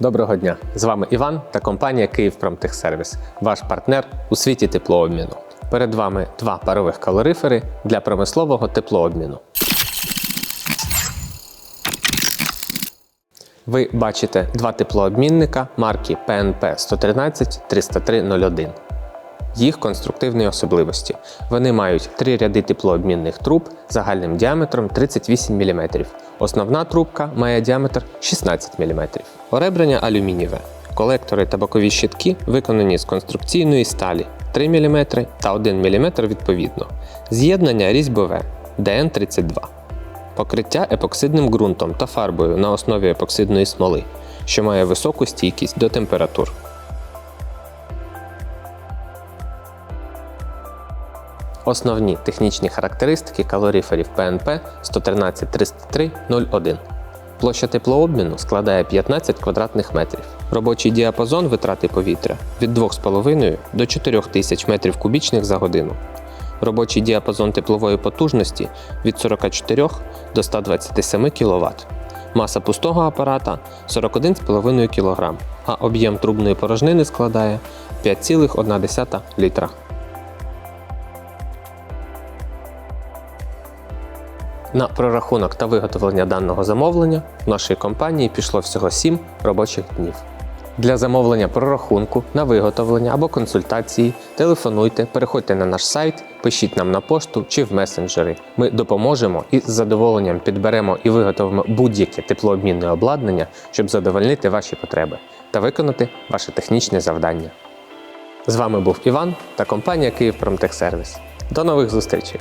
Доброго дня! З вами Іван та компанія «Київпромтехсервіс», ваш партнер у світі теплообміну. Перед вами два парових калорифери для промислового теплообміну. Ви бачите два теплообмінника марки PNP 113 30301. Їх конструктивні особливості. Вони мають три ряди теплообмінних труб загальним діаметром 38 мм. Основна трубка має діаметр 16 мм. Оребрення алюмінієве. Колектори та бокові щитки виконані з конструкційної сталі 3 мм та 1 мм відповідно. З'єднання різьбове ДН32. Покриття епоксидним ґрунтом та фарбою на основі епоксидної смоли, що має високу стійкість до температур. Основні технічні характеристики калориферів ПНП 113-303-01. Площа теплообміну складає 15 квадратних метрів. Робочий діапазон витрати повітря від 2,5 до 4000 метрів кубічних за годину. Робочий діапазон теплової потужності від 44 до 127 кВт. Маса пустого апарата 41,5 кг, а об'єм трубної порожнини складає 5,1 літра. На прорахунок та виготовлення даного замовлення в нашій компанії пішло всього 7 робочих днів. Для замовлення прорахунку на виготовлення або консультації телефонуйте, переходьте на наш сайт, пишіть нам на пошту чи в месенджери. Ми допоможемо і з задоволенням підберемо і виготовимо будь-яке теплообмінне обладнання, щоб задовольнити ваші потреби та виконати ваше технічне завдання. З вами був Іван та компанія «Київпромтехсервіс». До нових зустрічей!